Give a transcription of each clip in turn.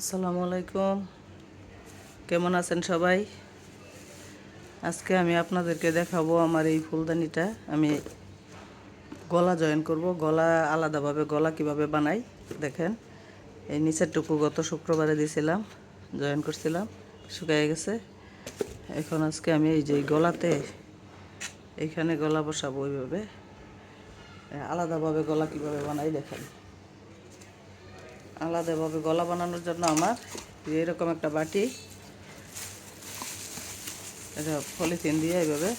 আসসালামু আলাইকুম। কেমন আছেন সবাই? আজকে আমি আপনাদেরকে দেখাবো আমার এই ফুলদানিটা। আমি গলা জয়েন করব। গলা আলাদাভাবে, গলা কীভাবে বানাই, দেখেন। এই নিচের টুকু গত শুক্রবারে দিয়েছিলাম, জয়েন করছিলাম, শুকিয়ে গেছে। এখন আজকে আমি এই যে গলাতে এইখানে গলা বসাবো ওইভাবে। আলাদাভাবে গলা কীভাবে বানাই, দেখেন। আলাদাভাবে গলা বানানোর জন্য আমার এরকম একটা বাটি, এটা পলিথিন দিয়ে এইভাবে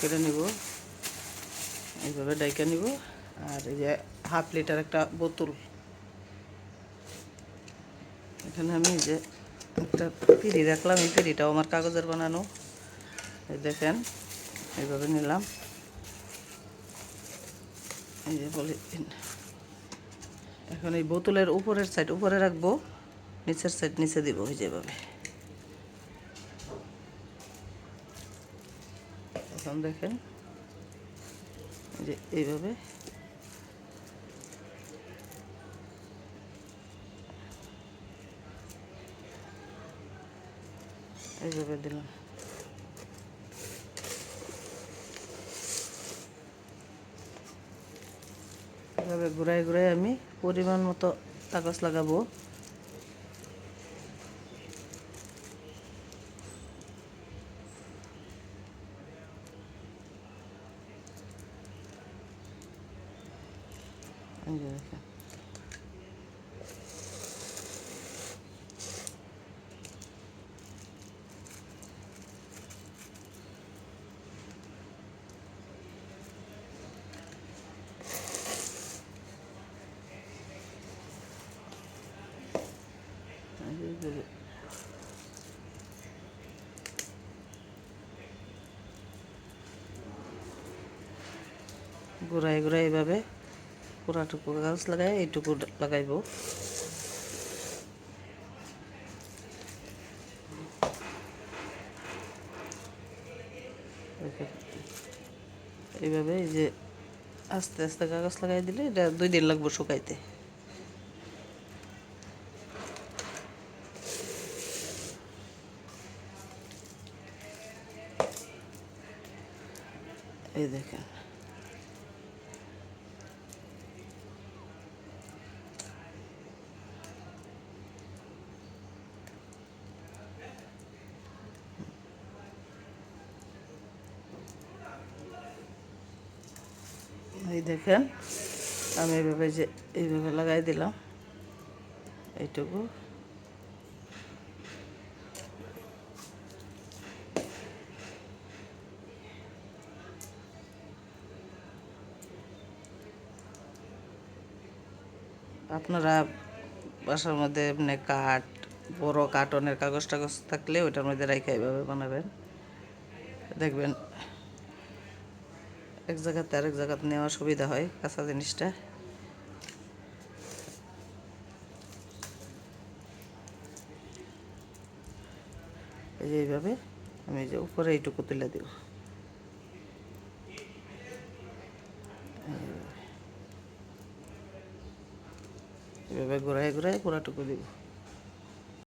করে নিব, এইভাবে ডাইকা নিব, আর এই যে হাফ লিটার একটা বোতল। এখানে আমি যে একটা পিড়ি রাখলাম, এই পিড়িটাও আমার কাগজের বানানো। এই দেখেন, এইভাবে নিলাম। এই যে পলিথিন। এখন এই বোতলের উপরের সাইড উপরে রাখব, নিচের সাইড নিচে দিব যেভাবে। এখন দেখেন যে এইভাবে। এইভাবে দিলাম। এভাবে ঘুরাই ঘুরাই আমি পরিমাণ মতো কাগজ লাগাবো দেখেন। এই যে এইভাবে। ঘুরাই ঘুরাই এইভাবে পুরাটুকু কাগজ লাগাই, এইটুকু লাগাইব। এইভাবে এই যে আস্তে আস্তে কাগজ লাগাই দিলে এটা দুই দিন লাগবে শুকাইতে এই দেখেন। এই দেখেন আমি এইভাবে যে এইভাবে লাগাই দিলাম। এইটুকু। আপনারা বাসার মধ্যে এমনি কাঠ, বড় কার্টনের কাগজ টাগজ থাকলে ওইটার মধ্যে রেখে এইভাবে বানাবেন। দেখবেন এক জায়গাতে আরেক জায়গাতে নেওয়া সুবিধা হয় কাঁচা জিনিসটা। এইভাবে আমি যে উপরে এইটুকু তুলে দিব। এইভাবে ঘুরাই ঘুরাই পুরাটুকু দিব।